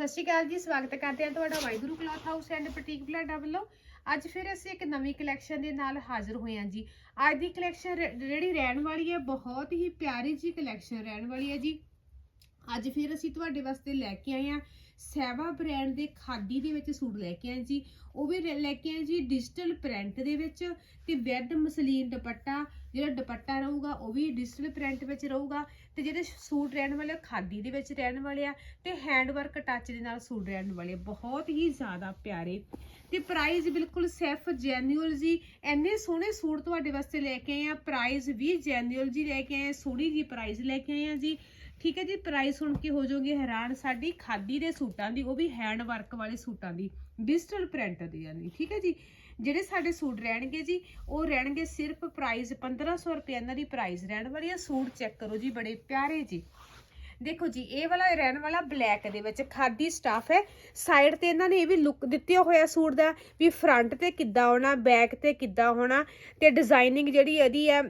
ਸਤਿ ਸ਼੍ਰੀ ਅਕਾਲ ਜੀ, ਸਵਾਗਤ ਕਰਦੇ ਹਾਂ ਤੁਹਾਡਾ Waheguru cloth house and boutique Balada ਵੱਲੋਂ। ਅੱਜ ਫਿਰ ਅਸੀਂ ਇੱਕ ਨਵੀਂ ਕਲੈਕਸ਼ਨ ਦੇ ਨਾਲ ਹਾਜ਼ਰ ਹੋਏ ਹਾਂ ਜੀ। ਅੱਜ ਦੀ ਕਲੈਕਸ਼ਨ ਜਿਹੜੀ ਰਹਿਣ ਵਾਲੀ ਹੈ, ਬਹੁਤ ਹੀ ਪਿਆਰੀ ਜੀ ਕਲੈਕਸ਼ਨ ਰਹਿਣ ਵਾਲੀ ਹੈ ਜੀ। ਅੱਜ ਫਿਰ ਅਸੀਂ ਤੁਹਾਡੇ ਵਾਸਤੇ ਲੈ ਕੇ ਆਏ ਹਾਂ ਸੈਵਾ ਬ੍ਰਾਂਡ ਦੇ ਖਾਦੀ ਦੇ ਵਿੱਚ ਸੂਟ ਲੈ ਕੇ ਆਏ ਜੀ। ਉਹ ਵੀ ਰੇ- ਲੈ ਕੇ ਆਏ ਜੀ, ਡਿਜੀਟਲ ਪ੍ਰਿੰਟ ਦੇ ਵਿੱਚ ਤੇ ਵੈਦ ਮਸਲੀਨ ਦੁਪੱਟਾ ਜਿਹੜਾ ਦੁਪੱਟਾ ਰਹੂਗਾ, ਉਹ ਵੀ ਡਿਜੀਟਲ ਪ੍ਰਿੰਟ ਵਿੱਚ ਰਹੂਗਾ ਤੇ ਜਿਹੜੇ ਸੂਟ ਰਹਿਣ ਵਾਲੇ ਉਹ ਖਾਦੀ ਦੇ ਵਿੱਚ ਰਹਿਣ ਵਾਲੇ ਆ ਤੇ ਹੈਂਡ ਵਰਕ ਟੱਚ ਦੇ ਨਾਲ ਸੂਟ ਰਹਿਣ ਵਾਲੇ ਆ। ਬਹੁਤ ਹੀ ਜ਼ਿਆਦਾ ਪਿਆਰੇ ਤੇ ਪ੍ਰਾਈਸ ਬਿਲਕੁਲ ਸਿਰਫ ਜੈਨੂਅਲ ਜੀ, ਇੰਨੇ ਸੋਹਣੇ ਸੂਟ ਤੁਹਾਡੇ ਵਾਸਤੇ ਲੈ ਕੇ ਆਏ ਆ ਪ੍ਰਾਈਸ ਵੀ ਜੈਨੂਅਲ ਜੀ ਲੈ ਕੇ ਆਏ ਆ, ਸੋਹਣੀ ਜੀ ਪ੍ਰਾਈਸ ਲੈ ਕੇ ਆਏ ਆ ਜੀ ਠੀਕ ਹੈ ਜੀ ਪ੍ਰਾਈਸ ਸੁਣ ਕੇ ਹੋ ਜਾਓਗੇ ਹੈਰਾਨ, ਸਾਡੀ ਖਾਦੀ ਦੇ ਸੂਟਾਂ ਦੀ, ਉਹ ਵੀ ਹੈਂਡ ਵਰਕ ਵਾਲੇ ਸੂਟਾਂ ਦੀ ਡਿਜੀਟਲ ਪ੍ਰਿੰਟ ਦੀ ਯਾਨੀ ਠੀਕ ਹੈ ਜੀ ਜਿਹੜੇ ਸਾਡੇ ਸੂਟ ਰਹਿਣਗੇ ਜੀ, ਉਹ ਰਹਿਣਗੇ ਸਿਰਫ ਪ੍ਰਾਈਸ 1500 ਰੁਪਏ, ਇਹਨਾਂ ਦੀ ਪ੍ਰਾਈਸ ਰਹਿਣ ਵਾਲੀ ਆ ਸੂਟ ਚੈੱਕ ਕਰੋ ਜੀ, ਬੜੇ ਪਿਆਰੇ ਜੀ। ਦੇਖੋ ਜੀ, ਇਹ ਵਾਲਾ ਰਹਿਣ ਵਾਲਾ ਬਲੈਕ ਦੇ ਵਿੱਚ ਖਾਦੀ ਸਟਾਫ ਹੈ। ਸਾਈਡ ਤੇ ਇਹਨਾਂ ਨੇ ਇਹ ਵੀ ਲੁੱਕ ਦਿੱਤੀ ਹੋਇਆ ਸੂਟ ਦਾ, ਵੀ ਫਰੰਟ ਤੇ ਕਿੱਦਾਂ ਹੋਣਾ ਬੈਕ ਤੇ ਕਿੱਦਾਂ ਹੋਣਾ, ਤੇ ਡਿਜ਼ਾਈਨਿੰਗ ਜਿਹੜੀ ਇਹਦੀ ਹੈ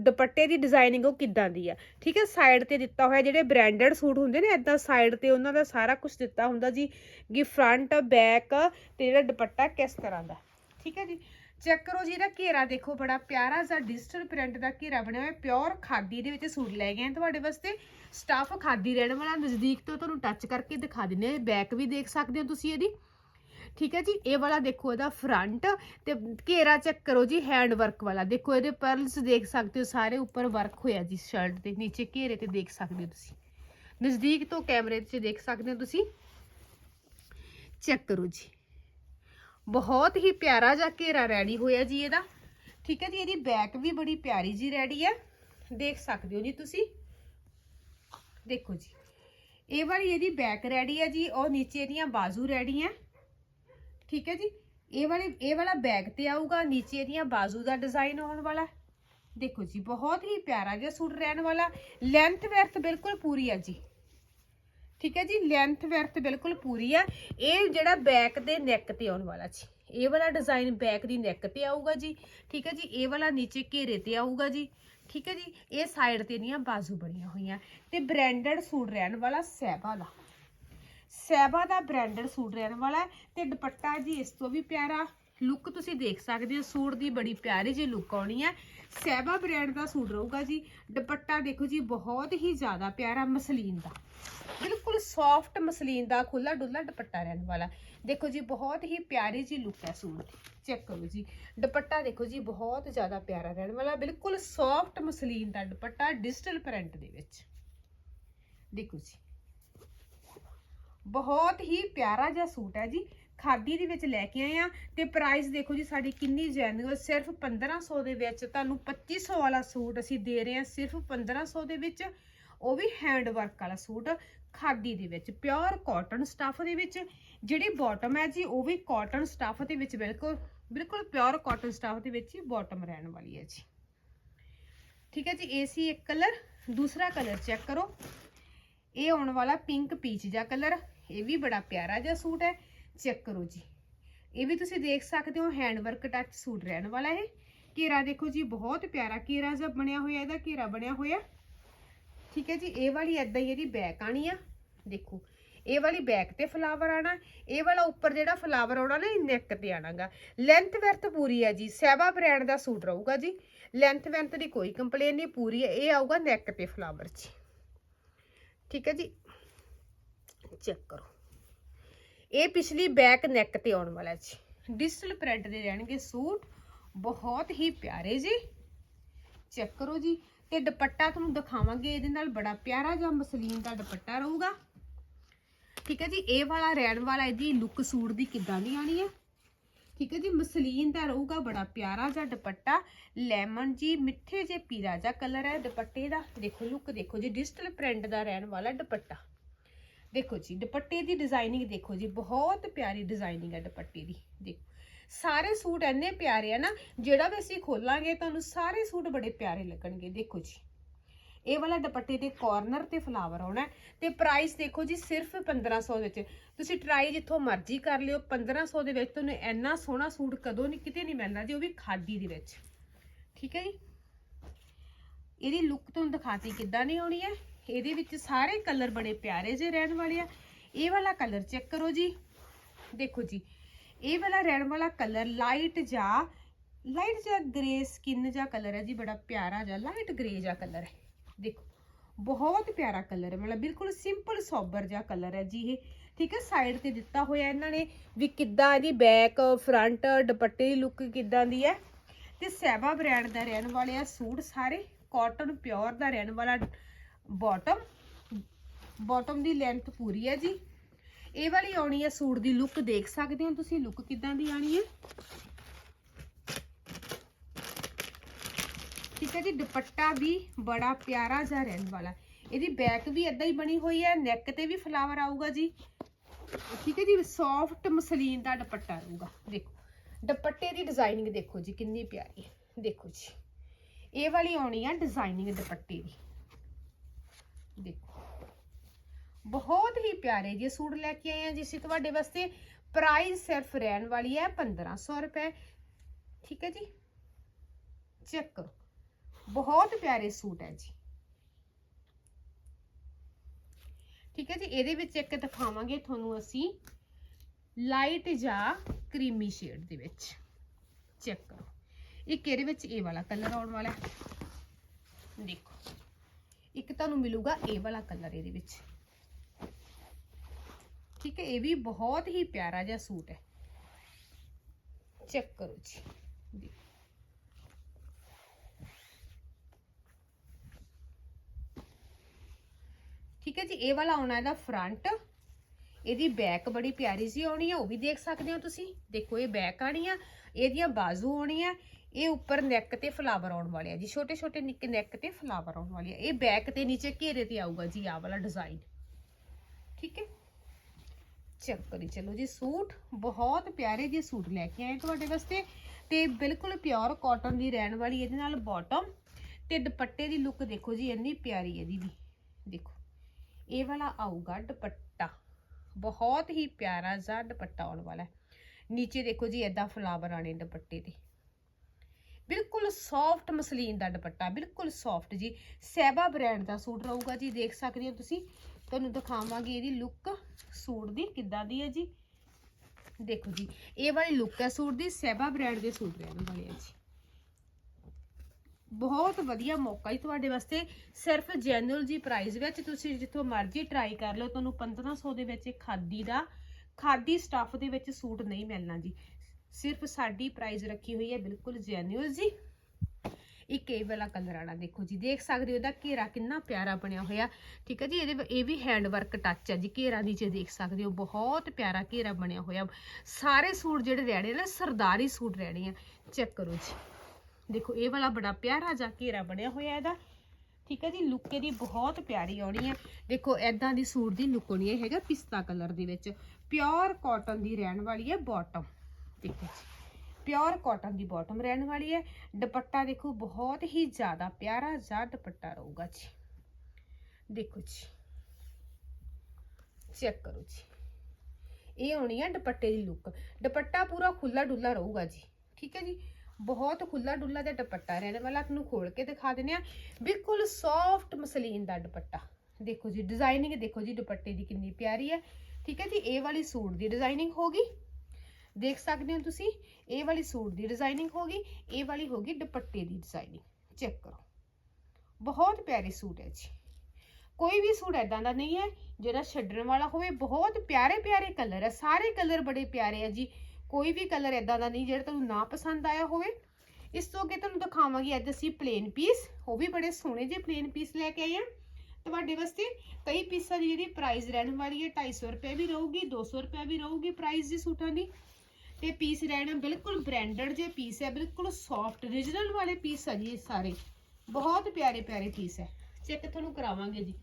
ਦੁਪੱਟੇ ਦੀ ਡਿਜ਼ਾਈਨਿੰਗ ਉਹ ਕਿੱਦਾਂ ਦੀ ਆ ਠੀਕ ਹੈ ਸਾਈਡ ਤੇ ਦਿੱਤਾ ਹੋਇਆ ਜਿਹੜੇ ਬ੍ਰਾਂਡਡ ਸੂਟ ਹੁੰਦੇ ਨੇ ਇਦਾਂ ਸਾਈਡ ਤੇ ਉਹਨਾਂ ਦਾ ਸਾਰਾ ਕੁਝ ਦਿੱਤਾ ਹੁੰਦਾ ਜੀ, ਕਿ ਫਰੰਟ ਬੈਕ ਤੇ ਜਿਹੜਾ ਦੁਪੱਟਾ ਕਿਸ ਤਰ੍ਹਾਂ ਦਾ। ਠੀਕ ਹੈ ਜੀ। ਚੈੱਕ ਕਰੋ ਜੀ ਇਹਦਾ ਘੇਰਾ ਦੇਖੋ, ਬੜਾ ਪਿਆਰਾ ਜਿਹਾ ਡਿਜੀਟਲ ਪ੍ਰਿੰਟ ਦਾ ਘੇਰਾ ਬਣਿਆ ਹੋਇਆ ਪਿਓਰ ਖਾਦੀ ਦੇ ਵਿੱਚ ਸੂਟ ਲੈ ਗਏ ਆ ਤੁਹਾਡੇ ਵਾਸਤੇ। ਸਟਾਫ ਖਾਦੀ ਰਹਿਣ ਵਾਲਾ, ਨਜ਼ਦੀਕ ਤੋਂ ਤੁਹਾਨੂੰ ਟੱਚ ਕਰਕੇ ਦਿਖਾ ਦਿੰਨੇ ਆ। ਬੈਕ ਵੀ ਦੇਖ ਸਕਦੇ ਹੋ ਤੁਸੀਂ ਇਹਦੀ। ਠੀਕ ਹੈ ਜੀ, ਇਹ ਵਾਲਾ ਦੇਖੋ ਇਹਦਾ ਫਰੰਟ ਤੇ ਘੇਰਾ ਚੈੱਕ ਕਰੋ ਜੀ ਹੈਂਡ ਵਰਕ ਵਾਲਾ। ਦੇਖੋ ਇਹਦੇ ਪਰਲਸ ਦੇਖ ਸਕਦੇ ਹੋ, ਸਾਰੇ ਉੱਪਰ ਵਰਕ ਹੋਇਆ ਜੀ ਸ਼ਰਟ ਦੇ, ਨੀਚੇ ਘੇਰੇ ਤੇ ਦੇਖ ਸਕਦੇ ਹੋ ਤੁਸੀਂ। ਨਜ਼ਦੀਕ ਤੋਂ ਕੈਮਰੇ 'ਚ ਦੇਖ ਸਕਦੇ ਹੋ ਤੁਸੀਂ। ਚੈੱਕ ਕਰੋ ਜੀ। ਬਹੁਤ ਹੀ ਪਿਆਰਾ ਜਿਹਾ ਘੇਰਾ ਰੈਡੀ ਹੋਇਆ ਜੀ ਇਹਦਾ। ਠੀਕ ਹੈ ਜੀ, ਇਹਦੀ ਬੈਕ ਵੀ ਬੜੀ ਪਿਆਰੀ ਜੀ ਰੈਡੀ ਹੈ। ਦੇਖ ਸਕਦੇ ਹੋ ਜੀ ਤੁਸੀਂ। ਦੇਖੋ ਜੀ, ਇਹ ਵਾਲੀ ਇਹਦੀ ਬੈਕ ਰੈਡੀ ਹੈ ਜੀ, ਉਹ ਨੀਚੇ ਦੀਆਂ ਬਾਜ਼ੂ ਰੈਡੀ ਹੈ। ਠੀਕ ਹੈ ਜੀ, ਇਹ ਵਾਲੇ, ਇਹ ਵਾਲਾ ਬੈਕ ਤੇ ਆਊਗਾ, ਨੀਚੇ ਦੀਆਂ ਬਾਜ਼ੂ ਦਾ ਡਿਜ਼ਾਈਨ ਆਉਣ ਵਾਲਾ ਦੇਖੋ ਜੀ, ਬਹੁਤ ਹੀ ਪਿਆਰਾ ਜਿਹਾ ਸੂਟ ਰਹਿਣ ਵਾਲਾ। ਲੈਂਥ ਵੈਰਥ ਬਿਲਕੁਲ ਪੂਰੀ ਹੈ ਜੀ। ਠੀਕ ਹੈ ਜੀ? ਲੈਂਥ ਵੈਰਥ ਬਿਲਕੁਲ ਪੂਰੀ ਆ। ਇਹ ਜਿਹੜਾ ਬੈਕ ਦੇ ਨੈਕ ਤੇ ਆਉਣ ਵਾਲਾ ਜੀ। ਇਹ ਵਾਲਾ ਡਿਜ਼ਾਈਨ ਬੈਕ ਦੀ ਨੈਕ ਤੇ ਆਊਗਾ ਜੀ। ਠੀਕ ਹੈ ਜੀ? ਇਹ ਵਾਲਾ ਨੀਚੇ ਘੇਰੇ ਤੇ ਆਊਗਾ ਜੀ। ਠੀਕ ਹੈ ਜੀ? ਇਹ ਸਾਈਡ ਤੇ ਦੀਆਂ ਬਾਜ਼ੂ ਬਣੀਆਂ ਹੋਈਆਂ। ਤੇ ਬ੍ਰਾਂਡਡ ਸੂਟ ਰਹਿਣ ਵਾਲਾ ਸੈਬਾ ਦਾ। ਸੈਬਾ ਦਾ ਬ੍ਰਾਂਡਡ ਸੂਟ ਰਹਿਣ ਵਾਲਾ ਹੈ। ਤੇ ਦੁਪੱਟਾ ਜੀ ਇਸ ਤੋਂ ਵੀ ਪਿਆਰਾ। ਲੁੱਕ ਤੁਸੀਂ ਦੇਖ ਸਕਦੇ ਹੋ, ਸੂਟ ਦੀ ਬੜੀ ਪਿਆਰੀ ਜੀ ਲੁੱਕ ਆਉਣੀ ਹੈ। ਸੈਬਾ ਬ੍ਰਾਂਡ ਦਾ ਸੂਟ ਰਹੂਗਾ ਜੀ। ਦੁਪੱਟਾ ਦੇਖੋ ਜੀ, ਬਹੁਤ ਹੀ ਜ਼ਿਆਦਾ ਪਿਆਰਾ, ਮਸਲੀਨ ਦਾ। ਬਿਲਕੁਲ ਸੌਫਟ ਮਸਲੀਨ ਦਾ ਖੁੱਲਾ ਡੁੱਲਾ ਦੁਪੱਟਾ ਰਹਿਣ ਵਾਲਾ। ਦੇਖੋ ਜੀ, ਬਹੁਤ ਹੀ ਪਿਆਰੀ ਜੀ ਲੁੱਕ ਹੈ ਸੂਟ। ਦੀ ਚੈੱਕ ਕਰੋ ਜੀ। ਦੁਪੱਟਾ ਦੇਖੋ ਜੀ, ਬਹੁਤ ਜ਼ਿਆਦਾ ਪਿਆਰਾ ਰਹਿਣ ਵਾਲਾ। ਬਿਲਕੁਲ ਸੌਫਟ ਮਸਲੀਨ ਦਾ ਦੁਪੱਟਾ ਡਿਜੀਟਲ ਪ੍ਰਿੰਟ ਦੇ ਵਿੱਚ। ਦੇਖੋ ਜੀ। ਬਹੁਤ ਹੀ ਪਿਆਰਾ ਜਿਹਾ ਸੂਟ ਹੈ ਜੀ। ਖਾਦੀ ਦੇ ਵਿੱਚ ਲੈ ਕੇ ਆਏ ਆ ਤੇ ਪ੍ਰਾਈਸ ਦੇਖੋ ਜੀ ਸਾਡੀ ਕਿੰਨੀ ਜੈਨੂਅਲ ਸਿਰਫ 1500 ਦੇ ਵਿੱਚ ਤੁਹਾਨੂੰ 2500 ਵਾਲਾ ਸੂਟ ਅਸੀਂ ਦੇ ਰਹੇ ਹਾਂ ਸਿਰਫ 1500 ਦੇ ਵਿੱਚ ਉਹ ਵੀ ਹੈਂਡ ਵਰਕ ਵਾਲਾ ਸੂਟ ਖਾਦੀ ਦੇ ਵਿੱਚ ਪਿਓਰ ਕਾਟਨ ਸਟੱਫ ਦੇ ਵਿੱਚ, ਜਿਹੜੀ ਬਾਟਮ ਹੈ ਜੀ ਉਹ ਵੀ ਕਾਟਨ ਸਟੱਫ ਦੇ ਵਿੱਚ ਬਿਲਕੁਲ ਬਿਲਕੁਲ ਪਿਓਰ ਕਾਟਨ ਸਟੱਫ ਦੇ ਵਿੱਚ ਹੀ ਬਾਟਮ ਰਹਿਣ ਵਾਲੀ ਹੈ ਜੀ। ਠੀਕ ਹੈ ਜੀ, ਇਹ ਸੀ ਇੱਕ ਕਲਰ ਦੂਸਰਾ ਕਲਰ ਚੈੱਕ ਕਰੋ। ਇਹ ਆਉਣ ਵਾਲਾ ਪਿੰਕ ਪੀਚ ਜਿਹਾ ਕਲਰ ਇਹ ਵੀ ਬੜਾ ਪਿਆਰਾ ਜਿਹਾ ਸੂਟ ਹੈ। ਚੈੱਕ ਕਰੋ ਜੀ। ਇਹ ਵੀ ਤੁਸੀਂ ਦੇਖ ਸਕਦੇ ਹੋ ਹੈਂਡ ਵਰਕ ਟੱਚ ਸੂਟ ਰਹਿਣ ਵਾਲਾ ਹੈ ਘੇਰਾ ਦੇਖੋ ਜੀ, ਬਹੁਤ ਪਿਆਰਾ ਘੇਰਾ ਜਿਹਾ ਬਣਿਆ ਹੋਇਆ ਇਹਦਾ, ਘੇਰਾ ਬਣਿਆ ਹੋਇਆ। ਠੀਕ ਹੈ ਜੀ, ਇਹ ਵਾਲੀ ਐਦਾਂ ਹੀ ਇਹਦੀ ਬੈਕ ਆਣੀ ਆ। ਦੇਖੋ, ਇਹ ਵਾਲੀ ਬੈਕ ਤੇ ਫਲਾਵਰ ਆਣਾ ਇਹ ਵਾਲਾ ਉੱਪਰ ਜਿਹੜਾ ਫਲਾਵਰ ਆਉਣਾ ਨਾ, ਇਹ ਨੈਕ ਤੇ ਆਣਾਗਾ ਲੈਂਥ ਵਰਥ ਪੂਰੀ ਹੈ ਜੀ, ਸੈਵਾ ਬ੍ਰਾਂਡ ਦਾ ਸੂਟ ਰਹੂਗਾ ਜੀ। ਲੈਂਥ ਵੈਂਥ ਦੀ ਕੋਈ ਕੰਪਲੇਨ ਨਹੀਂ, ਪੂਰੀ ਹੈ ਇਹ ਆਊਗਾ ਨੈਕ ਤੇ ਫਲਾਵਰ ਜੀ ਠੀਕ ਹੈ ਜੀ, ਚੈੱਕ ਕਰੋ। ਇਹ ਪਿਛਲੀ ਬੈਕ ਨੈਕ ਤੇ ਆਉਣ ਵਾਲਾ ਜੀ। ਡਿਜੀਟਲ ਪ੍ਰਿੰਟ ਦੇ ਰਹਿਣਗੇ ਸੂਟ। ਬਹੁਤ ਹੀ ਪਿਆਰੇ ਜੀ। ਚੈੱਕ ਕਰੋ ਜੀ। ਤੇ ਦੁਪੱਟਾ ਤੁਹਾਨੂੰ ਦਿਖਾਵਾਂਗੇ, ਇਹਦੇ ਨਾਲ ਬੜਾ ਪਿਆਰਾ ਜਿਹਾ ਮਸਲੀਨ ਦਾ ਦੁਪੱਟਾ ਰਹੂਗਾ। ਠੀਕ ਹੈ ਜੀ, ਇਹ ਵਾਲਾ ਰਹਿਣ ਵਾਲਾ ਇਹਦੀ ਲੁੱਕ ਸੂਟ ਦੀ ਕਿੱਦਾਂ ਦੀ ਆਣੀ ਹੈ? ਠੀਕ ਹੈ ਜੀ, ਮਸਲੀਨ ਦਾ ਰਹੂਗਾ, ਬੜਾ ਪਿਆਰਾ ਜਿਹਾ ਦੁਪੱਟਾ। ਲੈਮਨ ਜੀ, ਮਿੱਠੇ ਜੇ ਪੀਰਾ ਜਿਹਾ ਕਲਰ ਹੈ ਦੁਪੱਟੇ ਦਾ। ਦੇਖੋ ਲੁੱਕ ਦੇਖੋ ਜੀ, ਡਿਜੀਟਲ ਪ੍ਰਿੰਟ ਦਾ ਰਹਿਣ ਵਾਲਾ ਦੁਪੱਟਾ। ਦੇਖੋ ਜੀ, ਦੁਪੱਟੇ ਦੀ ਡਿਜ਼ਾਈਨਿੰਗ ਦੇਖੋ ਜੀ, ਬਹੁਤ ਪਿਆਰੀ ਡਿਜ਼ਾਈਨਿੰਗ ਹੈ ਦੁਪੱਟੇ ਦੀ, ਦੇਖੋ। ਸਾਰੇ ਸੂਟ ਇੰਨੇ ਪਿਆਰੇ ਆ ਨਾ, ਜਿਹੜਾ ਵੀ ਅਸੀਂ ਖੋਲਾਂਗੇ, ਤੁਹਾਨੂੰ ਸਾਰੇ ਸੂਟ ਬੜੇ ਪਿਆਰੇ ਲੱਗਣਗੇ, ਦੇਖੋ ਜੀ। ਇਹ ਵਾਲਾ ਦੁਪੱਟੇ ਦੇ ਕਾਰਨਰ ਤੇ ਫਲਾਵਰ ਆਉਣਾ ਹੈ, ਤੇ ਪ੍ਰਾਈਸ ਦੇਖੋ ਜੀ, ਸਿਰਫ 1500 ਵਿੱਚ। ਤੁਸੀਂ ਟਰਾਈ ਜਿੱਥੋਂ ਮਰਜ਼ੀ ਕਰ ਲਿਓ 1500 ਦੇ ਵਿੱਚ ਤੁਹਾਨੂੰ ਇੰਨਾ ਸੋਹਣਾ ਸੂਟ ਕਦੋਂ ਨਹੀਂ, ਕਿਤੇ ਨਹੀਂ ਮਿਲਣਾ ਜੀ, ਉਹ ਵੀ ਖਾਦੀ ਦੇ ਵਿੱਚ। ਠੀਕ ਹੈ ਜੀ? ਇਹਦੀ ਲੁੱਕ ਤੁਹਾਨੂੰ ਦਿਖਾਤੀ ਕਿੱਦਾਂ ਨਹੀਂ ਆਉਣੀ ਹੈ? ਇਹਦੇ ਵਿੱਚ ਸਾਰੇ ਕਲਰ ਬੜੇ ਪਿਆਰੇ ਜਿਹੇ ਰਹਿਣ ਵਾਲੇ ਆ। ਇਹ ਵਾਲਾ ਕਲਰ ਚੈੱਕ ਕਰੋ ਜੀ। ਦੇਖੋ ਜੀ, ਇਹ ਵਾਲਾ ਰਹਿਣ ਵਾਲਾ ਕਲਰ ਲਾਈਟ ਜਾਂ ਲਾਈਟ ਜਾਂ ਗ੍ਰੇ ਸਕਿਨ ਜਾਂ ਕਲਰ ਹੈ ਜੀ, ਬੜਾ ਪਿਆਰਾ ਜਿਹਾ ਲਾਈਟ ਗ੍ਰੇ ਜਿਹਾ ਕਲਰ ਹੈ। ਦੇਖੋ, ਬਹੁਤ ਪਿਆਰਾ ਕਲਰ ਹੈ, ਮਤਲਬ ਬਿਲਕੁਲ ਸਿੰਪਲ ਸੋਬਰ ਜਿਹਾ ਕਲਰ ਹੈ ਜੀ ਇਹ। ਠੀਕ ਹੈ ਸਾਈਡ ਤੇ ਦਿੱਤਾ ਹੋਇਆ ਇਹਨਾਂ ਨੇ ਵੀ ਕਿੱਦਾਂ ਇਹਦੀ ਬੈਕ ਫਰੰਟ ਦੁਪੱਟੇ ਦੀ ਲੁੱਕ ਕਿੱਦਾਂ ਦੀ ਹੈ। ਤੇ ਸੈਵਾ ਬ੍ਰਾਂਡ ਦਾ ਰਹਿਣ ਵਾਲੇ ਆ ਸੂਟ ਸਾਰੇ ਕਾਟਨ ਪਿਓਰ ਦਾ ਰਹਿਣ ਵਾਲਾ ਬਾਟਮ ਬਾਟਮ ਦੀ ਲੈਂਥ ਪੂਰੀ ਹੈ ਜੀ। ਇਹ ਵਾਲੀ ਆਉਣੀ ਹੈ ਸੂਟ ਦੀ ਲੁੱਕ ਦੇਖ ਸਕਦੇ ਹੋ ਤੁਸੀਂ ਲੁੱਕ ਕਿੱਦਾਂ ਦੀ ਆਣੀ ਹੈ। ਠੀਕ ਹੈ ਜੀ, ਦੁਪੱਟਾ ਵੀ ਬੜਾ ਪਿਆਰਾ ਜਿਹਾ ਰਹਿਣ ਵਾਲਾ। ਇਹਦੀ ਬੈਕ ਵੀ ਇਦਾਂ ਹੀ ਬਣੀ ਹੋਈ ਹੈ ਨੈਕ ਤੇ ਵੀ ਫਲਾਵਰ ਆਊਗਾ ਜੀ। ਠੀਕ ਹੈ ਜੀ ਸੌਫਟ ਮਸਲੀਨ ਦਾ ਦੁਪੱਟਾ ਰਹੂਗਾ ਦੇਖੋ, ਦੁਪੱਟੇ ਦੀ ਡਿਜ਼ਾਈਨਿੰਗ ਦੇਖੋ ਜੀ, ਕਿੰਨੀ ਪਿਆਰੀ ਹੈ। ਦੇਖੋ ਜੀ, ਇਹ ਵਾਲੀ ਆਉਣੀ ਆ ਡਿਜ਼ਾਈਨਿੰਗ ਦੁਪੱਟੇ ਦੀ। ਦੇਖੋ। ਬਹੁਤ ਹੀ ਪਿਆਰੇ ਜੇ ਸੂਟ ਲੈ ਕੇ ਆਏ ਆ ਜਿਸ ਤੁਹਾਡੇ ਵਾਸਤੇ ਪ੍ਰਾਈਸ ਸਿਰਫ ਰਹਿਣ ਵਾਲੀ ਹੈ 1500 ਰੁਪਏ। ਠੀਕ ਹੈ ਜੀ? ਚੈੱਕ ਕਰੋ। ਬਹੁਤ ਪਿਆਰੇ ਸੂਟ ਹੈ ਜੀ। ਠੀਕ ਹੈ ਜੀ? ਇਹਦੇ ਵਿੱਚ ਇੱਕ ਦਿਖਾਵਾਂਗੇ ਤੁਹਾਨੂੰ ਅਸੀਂ ਲਾਈਟ ਜਾਂ ਕਰੀਮੀ ਸ਼ੇਡ ਦੇ ਵਿੱਚ। ਚੈੱਕ ਕਰੋ। ਇੱਕ ਇਹਦੇ ਵਿੱਚ ਇਹ ਵਾਲਾ ਕਲਰ ਆਉਣ ਵਾਲਾ ਦੇਖੋ। ਇੱਕ ਤੁਹਾਨੂੰ ਮਿਲੂਗਾ ਇਹ ਵਾਲਾ ਕਲਰ ਇਹਦੇ ਵਿੱਚ। ਠੀਕ ਹੈ, ਇਹ ਵੀ ਬਹੁਤ ਹੀ ਪਿਆਰਾ ਜਿਹਾ ਸੂਟ ਹੈ। ਚੈੱਕ ਕਰੋ ਜੀ। ਠੀਕ ਹੈ ਜੀ, ਇਹ ਵਾਲਾ ਆਉਣਾ ਇਹਦਾ ਫਰੰਟ ਇਹਦੀ ਬੈਕ ਬੜੀ ਪਿਆਰੀ ਜੀ ਆਉਣੀ ਆ ਉਹ ਵੀ ਦੇਖ ਸਕਦੇ ਹੋ ਤੁਸੀਂ। ਦੇਖੋ, ਇਹ ਬੈਕ ਆਣੀ ਆ, ਇਹਦੀਆਂ ਬਾਜ਼ੂ ਆਉਣੀ ਆ ਇਹ ਉੱਪਰ ਨੈਕ ਤੇ ਫਲਾਵਰ ਆਉਣ ਵਾਲੇ ਆ ਜੀ ਛੋਟੇ ਛੋਟੇ ਨਿੱਕੇ ਨੈਕ ਤੇ ਫਲਾਵਰ ਆਉਣ ਵਾਲੇ ਆ। ਇਹ ਬੈਕ ਤੇ ਨੀਚੇ ਘੇਰੇ ਤੇ ਆਊਗਾ ਜੀ, ਆਹ ਵਾਲਾ ਡਿਜ਼ਾਈਨ ਠੀਕ ਹੈ? ਚੈੱਕ ਕਰੀ, ਚਲੋ ਜੀ, ਸੂਟ ਬਹੁਤ ਪਿਆਰੇ ਜਿਹੇ ਸੂਟ ਲੈ ਕੇ ਆਏ ਤੁਹਾਡੇ ਵਾਸਤੇ। ਤੇ ਬਿਲਕੁਲ ਪਿਓਰ ਕਾਟਨ ਦੀ ਰਹਿਣ ਵਾਲੀ, ਇਹਦੇ ਨਾਲ ਬਾਟਮ ਤੇ ਦੁਪੱਟੇ ਦੀ ਲੁੱਕ ਦੇਖੋ ਜੀ, ਇੰਨੀ ਪਿਆਰੀ ਇਹਦੀ ਵੀ। ਦੇਖੋ, ਇਹ ਵਾਲਾ ਆਊਗਾ ਦੁਪੱਟਾ। ਬਹੁਤ ਹੀ ਪਿਆਰਾ ਜਿਹਾ ਦੁਪੱਟਾ ਆਉਣ ਵਾਲਾ ਨੀਚੇ ਦੇਖੋ ਜੀ, ਏਦਾਂ ਫਲਾਵਰ ਆਣੇ ਦੁਪੱਟੇ ਤੇ। ਬਿਲਕੁਲ ਸੌਫਟ ਮਸਲੀਨ ਦਾ ਦੁਪੱਟਾ, ਬਿਲਕੁਲ ਸੌਫਟ ਜੀ। ਸੈਬਾ ਬ੍ਰਾਂਡ ਦਾ ਸੂਟ ਰਹੂਗਾ ਜੀ, ਦੇਖ ਸਕਦੇ ਹੋ ਤੁਸੀਂ। ਤੁਹਾਨੂੰ ਦਿਖਾਵਾਂਗੇ ਇਹਦੀ ਲੁੱਕ ਸੂਟ ਦੀ ਕਿੱਦਾਂ ਦੀ ਹੈ ਜੀ। ਦੇਖੋ ਜੀ, ਇਹ ਵਾਲੀ ਲੁੱਕ ਹੈ ਸੂਟ ਦੀ ਸੈਬਾ ਬ੍ਰਾਂਡ ਦੇ ਸੂਟ ਰਹਿਣ ਵਾਲੇ ਆ ਜੀ। ਬਹੁਤ ਵਧੀਆ ਮੌਕਾ ਹੀ ਤੁਹਾਡੇ ਵਾਸਤੇ। ਸਿਰਫ ਜੈਨੂਅਲ ਜੀ ਪ੍ਰਾਈਸ ਵਿੱਚ ਤੁਸੀਂ ਜਿੱਥੋਂ ਮਰਜ਼ੀ ਟਰਾਈ ਕਰ ਲਓ। ਤੁਹਾਨੂੰ 1500 ਦੇ ਵਿੱਚ ਖਾਦੀ ਦਾ, ਖਾਦੀ ਸਟੱਫ ਦੇ ਵਿੱਚ ਸੂਟ ਨਹੀਂ ਮਿਲਣਾ ਜੀ। ਸਿਰਫ ਸਾਡੀ ਪ੍ਰਾਈਸ ਰੱਖੀ ਹੋਈ ਹੈ, ਬਿਲਕੁਲ ਜੈਨੂਅਲ ਜੀ। ਇੱਕ ਇਹ ਵਾਲਾ ਕਲਰ ਆਣਾ ਦੇਖੋ ਜੀ, ਦੇਖ ਸਕਦੇ ਹੋ ਇਹਦਾ ਘੇਰਾ ਕਿੰਨਾ ਪਿਆਰਾ ਬਣਿਆ ਹੋਇਆ। ਠੀਕ ਹੈ ਜੀ, ਇਹਦੇ ਇਹ ਵੀ ਹੈਂਡ ਵਰਕ ਟੱਚ ਹੈ ਜੀ, ਘੇਰਾ ਨੀਚੇ ਦੇਖ ਸਕਦੇ ਹੋ, ਬਹੁਤ ਪਿਆਰਾ ਘੇਰਾ ਬਣਿਆ ਹੋਇਆ। ਸਾਰੇ ਸੂਟ ਜਿਹੜੇ ਰਹਿਣੇ ਨੇ, ਸਰਦਾਰੀ ਸੂਟ ਰਹਿਣੇ ਆ। ਚੈੱਕ ਕਰੋ ਜੀ। ਦੇਖੋ, ਇਹ ਵਾਲਾ ਬੜਾ ਪਿਆਰਾ ਜਿਹਾ ਘੇਰਾ ਬਣਿਆ ਹੋਇਆ ਇਹਦਾ। ਠੀਕ ਹੈ ਜੀ ਲੁੱਕ ਇਹਦੀ ਬਹੁਤ ਪਿਆਰੀ ਆਉਣੀ ਹੈ। ਦੇਖੋ ਐਦਾਂ ਦੀ ਸੂਟ ਦੀ ਲੁੱਕ ਹੋਣੀ ਹੈ ਹੈਗਾ ਪਿਸਤਾ ਕਲਰ ਦੇ ਵਿੱਚ। ਪਿਓਰ ਕਾਟਨ ਦੀ ਰਹਿਣ ਵਾਲੀ ਹੈ ਬਾਟਮ ਦੇਖੋ ਜੀ ਪਿਓਰ ਕਾਟਨ ਦੀ ਬਾਟਮ ਰਹਿਣ ਵਾਲੀ ਹੈ। ਦੁਪੱਟਾ ਦੇਖੋ, ਬਹੁਤ ਹੀ ਜ਼ਿਆਦਾ ਪਿਆਰਾ ਜਿਹਾ ਦੁਪੱਟਾ ਰਹੂਗਾ ਜੀ। ਦੇਖੋ ਜੀ। ਚੈੱਕ ਕਰੋ ਜੀ। ਇਹ ਹੋਣੀ ਹੈ ਦੁਪੱਟੇ ਦੀ ਲੁੱਕ ਦੁਪੱਟਾ ਪੂਰਾ ਖੁੱਲਾ ਡੁੱਲਾ ਰਹੂਗਾ ਜੀ। ਠੀਕ ਹੈ ਜੀ? ਬਹੁਤ ਖੁੱਲਾ ਡੁੱਲਾ ਦਾ ਦੁਪੱਟਾ ਰਹਿਣ ਵਾਲਾ। ਨੂੰ ਖੋਲ ਕੇ ਦਿਖਾ ਦਿੰਦੇ ਆ ਬਿਲਕੁਲ ਸੌਫਟ ਮਸਲੀਨ ਦਾ ਦੁਪੱਟਾ। ਦੇਖੋ ਜੀ ਡਿਜ਼ਾਈਨਿੰਗ ਦੇਖੋ ਜੀ, ਦੁਪੱਟੇ ਦੀ ਕਿੰਨੀ ਪਿਆਰੀ ਹੈ। ਠੀਕ ਹੈ ਜੀ? ਇਹ ਵਾਲੀ ਸੂਟ ਦੀ ਡਿਜ਼ਾਈਨਿੰਗ ਹੋਗੀ ਦੇਖ ਸਕਦੇ ਹੋ ਤੁਸੀਂ, ਇਹ ਵਾਲੀ ਸੂਟ ਦੀ ਡਿਜ਼ਾਈਨਿੰਗ ਗਈ, ਇਹ ਵਾਲੀ ਹੋ ਗਈ ਦੁਪੱਟੇ ਦੀ ਡਿਜ਼ਾਈਨਿੰਗ ਚੈੱਕ ਕਰੋ। ਬਹੁਤ ਪਿਆਰੇ ਸੂਟ ਹੈ ਜੀ। ਕੋਈ ਵੀ ਸੂਟ ਐਦਾਂ ਦਾ ਨਹੀਂ ਹੈ, ਜਿਹੜਾ ਛੱਡਣ ਵਾਲਾ ਹੋਵੇ, ਬਹੁਤ ਪਿਆਰੇ ਪਿਆਰੇ ਕਲਰ ਹੈ, ਸਾਰੇ ਕਲਰ ਬੜੇ ਪਿਆਰੇ ਆ ਜੀ। ਕੋਈ ਵੀ ਕਲਰ ਐਦਾਂ ਦਾ ਨਹੀਂ, ਜਿਹੜਾ ਤੁਹਾਨੂੰ ਨਾ ਪਸੰਦ ਆਇਆ ਹੋਵੇ। ਇਸ ਤੋਂ ਅੱਗੇ ਤੁਹਾਨੂੰ ਦਿਖਾਵਾਂਗੀ ਅੱਜ ਅਸੀਂ ਪਲੇਨ ਪੀਸ ਉਹ ਵੀ ਬੜੇ ਸੋਹਣੇ ਜਿਹੇ ਪਲੇਨ ਪੀਸ ਲੈ ਕੇ ਆਏ ਹਾਂ। ਤੁਹਾਡੇ ਵਾਸਤੇ ਕਈ ਪੀਸਾਂ ਦੀ ਜਿਹੜੀ ਪ੍ਰਾਈਸ ਰਹਿਣ ਵਾਲੀ ਹੈ 250 ਰੁਪਏ ਵੀ ਰਹੂਗੀ 200 ਰੁਪਏ ਵੀ ਰਹੂਗੀ ਪ੍ਰਾਈਸ ਦੀ ਸੂਟਾਂ ਦੀ। ਤੇ ਪੀਸ ਰਹਿਣਾ ਬਿਲਕੁਲ ਬ੍ਰਾਂਡਡ ਜੇ ਪੀਸ ਹੈ, ਬਿਲਕੁਲ ਸੌਫਟ ਰੀਜਨਲ ਵਾਲੇ ਪੀਸ ਆ ਜੀ ਇਹ ਸਾਰੇ। ਬਹੁਤ ਪਿਆਰੇ ਪਿਆਰੇ ਪੀਸ ਹੈ। ਚੈੱਕ ਤੁਹਾਨੂੰ ਕਰਾਵਾਂਗੇ ਜੀ।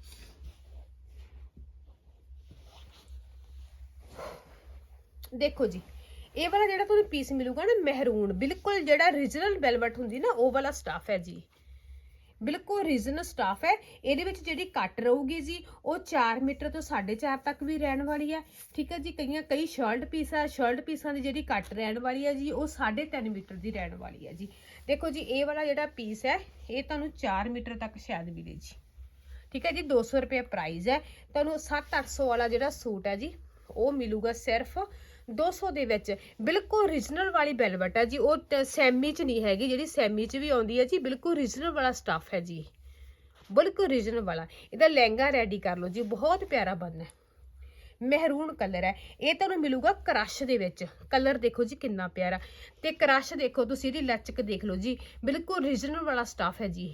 ਦੇਖੋ ਜੀ, ਇਹ ਵਾਲਾ ਜਿਹੜਾ ਤੁਹਾਨੂੰ ਪੀਸ ਮਿਲੂਗਾ ਨਾ, ਮਹਿਰੂਨ, ਬਿਲਕੁਲ ਜਿਹੜਾ ਰੀਜਨਲ ਵੈਲਵਟ ਹੁੰਦੀ ਨਾ, ਉਹ ਵਾਲਾ ਸਟਾਫ ਹੈ ਜੀ। ਬਿਲਕੁਲ ਰੀਜਨਲ ਸਟਾਫ ਹੈ। ਇਹਦੇ ਵਿੱਚ ਜਿਹੜੀ ਕੱਟ ਰਹੂਗੀ ਜੀ, ਉਹ 4 ਮੀਟਰ ਤੋਂ 4.5 ਤੱਕ ਵੀ ਰਹਿਣ ਵਾਲੀ ਹੈ। ਠੀਕ ਹੈ ਜੀ, ਕਈਆਂ, ਕਈ ਸ਼ਰਟ ਪੀਸ ਆ ਸ਼ਰਟ ਪੀਸਾਂ ਦੀ ਜਿਹੜੀ ਕੱਟ ਰਹਿਣ ਵਾਲੀ ਹੈ ਜੀ, ਉਹ 3.5 ਮੀਟਰ ਦੀ ਰਹਿਣ ਵਾਲੀ ਹੈ ਜੀ। ਦੇਖੋ ਜੀ, ਇਹ ਵਾਲਾ ਜਿਹੜਾ ਪੀਸ ਹੈ, ਇਹ ਤੁਹਾਨੂੰ 4 ਮੀਟਰ ਤੱਕ ਸ਼ਾਇਦ ਮਿਲੇ ਜੀ। ਠੀਕ ਹੈ ਜੀ 200 ਰੁਪਏ ਪ੍ਰਾਈਸ ਹੈ। ਤੁਹਾਨੂੰ 7-800 ਵਾਲਾ ਜਿਹੜਾ ਸੂਟ ਹੈ ਜੀ, ਉਹ ਮਿਲੂਗਾ ਸਿਰਫ 200 ਦੇ ਵਿੱਚ। ਬਿਲਕੁਲ origignal ਵਾਲੀ ਬੈਲਵਟ ਹੈ ਜੀ, ਉਹ ਸੈਮੀ ਚ ਨਹੀਂ ਹੈਗੀ, ਜਿਹੜੀ ਸੈਮੀ ਚ ਵੀ ਆਉਂਦੀ ਹੈ ਜੀ, ਬਿਲਕੁਲ origignal ਵਾਲਾ ਸਟੱਫ ਹੈ ਜੀ। ਬਿਲਕੁਲ origignal ਵਾਲਾ। ਇਹਦਾ ਲਹਿੰਗਾ ਰੈਡੀ ਕਰ ਲਓ ਜੀ, ਬਹੁਤ ਪਿਆਰਾ ਬਣਨਾ ਹੈ। ਮਹਿਰੂਨ ਕਲਰ ਹੈ। ਇਹ ਤੁਹਾਨੂੰ ਮਿਲੂਗਾ ਕ੍ਰਸ਼ ਦੇ ਵਿੱਚ। ਕਲਰ ਦੇਖੋ ਜੀ, ਕਿੰਨਾ ਪਿਆਰਾ। ਤੇ ਕ੍ਰਸ਼ ਦੇਖੋ ਤੁਸੀਂ ਇਹਦੀ ਲਚਕ ਦੇਖ ਲਓ ਜੀ, ਬਿਲਕੁਲ origignal ਵਾਲਾ ਸਟੱਫ ਹੈ ਜੀ।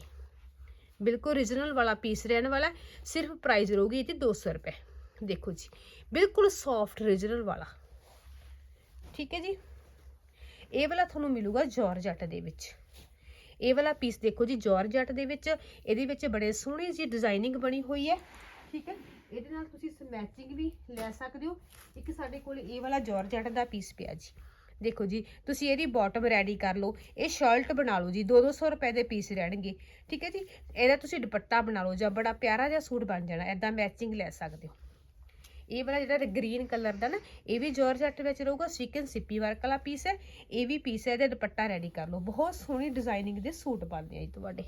ਬਿਲਕੁਲ origignal ਵਾਲਾ ਪੀਸ ਰਹਿਣ ਵਾਲਾ ਸਿਰਫ ਪ੍ਰਾਈਸ ਰਹੂਗੀ ਇਹਦੀ 200 ਰੁਪਏ। ਦੇਖੋ ਜੀ, ਬਿਲਕੁਲ ਸੌਫਟ origignal ਵਾਲਾ। ਠੀਕ ਹੈ ਜੀ। ਇਹ ਵਾਲਾ ਤੁਹਾਨੂੰ ਮਿਲੂਗਾ ਜਾਰਜਟ ਦੇ ਵਿੱਚ। ਇਹ ਵਾਲਾ ਪੀਸ ਦੇਖੋ ਜੀ ਜਾਰਜਟ ਦੇ ਵਿੱਚ। ਇਹਦੇ ਵਿੱਚ ਬੜੇ ਸੋਹਣੀ ਜੀ ਡਿਜ਼ਾਈਨਿੰਗ ਬਣੀ ਹੋਈ ਹੈ। ਠੀਕ ਹੈ। ਇਹਦੇ ਨਾਲ ਤੁਸੀਂ ਮੈਚਿੰਗ ਵੀ ਲੈ ਸਕਦੇ ਹੋ। ਇੱਕ ਸਾਡੇ ਕੋਲ ਇਹ ਵਾਲਾ ਜਾਰਜਟ ਦਾ ਪੀਸ ਪਿਆ ਜੀ। ਦੇਖੋ ਜੀ, ਤੁਸੀਂ ਇਹਦੀ ਬਾਟਮ ਰੈਡੀ ਕਰ ਲਓ। ਇਹ ਸ਼ਰਟ ਬਣਾ ਲਓ ਜੀ 2-200 ਰੁਪਏ ਦੇ ਪੀਸ ਰਹਿਣਗੇ। ਠੀਕ ਹੈ ਜੀ। ਇਹਦਾ ਤੁਸੀਂ ਦੁਪੱਟਾ ਬਣਾ ਲਓ ਜਾਂ ਬੜਾ ਪਿਆਰਾ ਜਿਹਾ ਸੂਟ ਬਣ ਜਾਣਾ। ਐਦਾਂ ਮੈਚਿੰਗ ਲੈ ਸਕਦੇ ਹੋ। ਇਹ ਵਾਲਾ ਜਿਹੜਾ ਗ੍ਰੀਨ ਕਲਰ ਦਾ ਨਾ, ਇਹ ਵੀ ਜਾਰਜਟ ਵਿੱਚ ਰਹੂਗਾ ਸਿਕਨ ਸਿੱਪੀ ਵਰਕ ਵਾਲਾ ਪੀਸ ਹੈ। ਇਹ ਵੀ ਪੀਸ ਹੈ, ਇਹਦਾ ਦੁਪੱਟਾ ਰੈਡੀ ਕਰ ਲਓ। ਬਹੁਤ ਸੋਹਣੀ ਡਿਜ਼ਾਈਨਿੰਗ ਦੇ ਸੂਟ ਬਣਦੇ ਆ ਜੀ ਤੁਹਾਡੇ।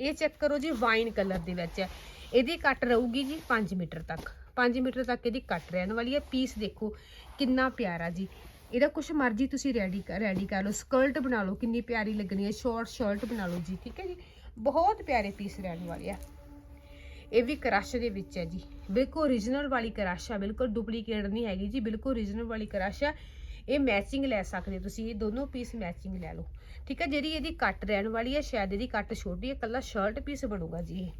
ਇਹ ਚੈੱਕ ਕਰੋ ਜੀ ਵਾਈਨ ਕਲਰ ਦੇ ਵਿੱਚ। ਹੈ ਇਹਦੀ ਕੱਟ ਰਹੂਗੀ ਜੀ 5 ਮੀਟਰ ਤੱਕ। 5 ਮੀਟਰ ਤੱਕ ਇਹਦੀ ਕੱਟ ਰਹਿਣ ਵਾਲੀ ਹੈ। ਪੀਸ ਦੇਖੋ ਕਿੰਨਾ ਪਿਆਰਾ ਜੀ। ਇਹਦਾ ਕੁਛ ਮਰਜ਼ੀ ਤੁਸੀਂ ਰੈਡੀ ਰੈਡੀ ਕਰ ਲਓ। ਸਕਰਟ ਬਣਾ ਲਓ, ਕਿੰਨੀ ਪਿਆਰੀ ਲੱਗਣੀ ਹੈ। ਸ਼ਾਰਟ ਸ਼ਰਟ ਬਣਾ ਲਓ ਜੀ, ਠੀਕ ਹੈ ਜੀ? ਬਹੁਤ ਪਿਆਰੇ ਪੀਸ ਰਹਿਣ ਵਾਲੇ ਆ। ਇਹ ਵੀ ਕ੍ਰਸ਼ ਦੇ ਵਿੱਚ ਹੈ ਜੀ। ਬਿਲਕੁਲ origignal ਵਾਲੀ ਕ੍ਰਸ਼ ਆ, ਬਿਲਕੁਲ ਡੁਪਲੀਕੇਟ ਨਹੀਂ ਹੈਗੀ ਜੀ, ਬਿਲਕੁਲ origignal ਵਾਲੀ ਕ੍ਰਸ਼ ਆ। ਇਹ ਮੈਚਿੰਗ ਲੈ ਸਕਦੇ ਤੁਸੀਂ, ਇਹ ਦੋਨੋਂ ਪੀਸ ਮੈਚਿੰਗ ਲੈ ਲਓ। ਠੀਕ ਹੈ, ਜਿਹੜੀ ਇਹਦੀ ਕੱਟ ਰਹਿਣ ਵਾਲੀ ਹੈ ਸ਼ਾਇਦ ਇਹਦੀ ਕੱਟ ਛੋਟੀ ਹੈ ਕੱਲਾ ਸ਼ਰਟ ਪੀਸ ਬਣੂਗਾ ਜੀ ਇਹ।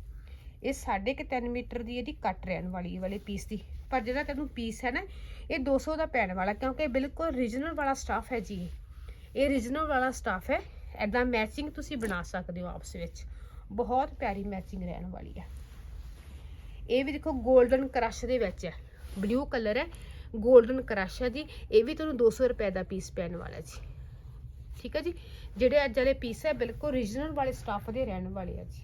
ਇਹ ਸਾਢੇ ਕੁ 3 ਮੀਟਰ ਦੀ ਇਹਦੀ ਕੱਟ ਰਹਿਣ ਵਾਲੀ, ਇਹ ਵਾਲੇ ਪੀਸ ਦੀ। ਪਰ ਜਿਹੜਾ ਤੈਨੂੰ ਪੀਸ ਹੈ ਨਾ, ਇਹ 200 ਦਾ ਪੈਣ ਵਾਲਾ, ਕਿਉਂਕਿ ਇਹ ਬਿਲਕੁਲ origignal ਵਾਲਾ ਸਟਾਫ ਹੈ ਜੀ ਇਹ। ਇਹ origignal ਵਾਲਾ ਸਟਾਫ ਹੈ ਐਦਾਂ ਮੈਚਿੰਗ ਤੁਸੀਂ ਬਣਾ ਸਕਦੇ ਹੋ ਆਪਸ ਵਿੱਚ। ਬਹੁਤ ਪਿਆਰੀ ਮੈਚਿੰਗ ਰਹਿਣ ਵਾਲੀ ਹੈ ਇਹ ਵੀ ਦੇਖੋ 골ਡਨ ਕ੍ਰਸ਼ ਦੇ ਵਿੱਚ ਹੈ। ਬਲੂ ਕਲਰ ਹੈ 골ਡਨ ਕ੍ਰਸ਼ ਹੈ ਜੀ। ਇਹ ਵੀ ਤੁਹਾਨੂੰ 200 ਰੁਪਏ ਦਾ ਪੀਸ ਪੈਣ ਵਾਲਾ ਜੀ। ਠੀਕ ਹੈ ਜੀ? ਜਿਹੜੇ ਅੱਜ ਵਾਲੇ ਪੀਸ ਹੈ, ਬਿਲਕੁਲ origignal ਵਾਲੇ ਸਟਾਫ ਦੇ ਰਹਿਣ ਵਾਲੇ ਆ ਜੀ।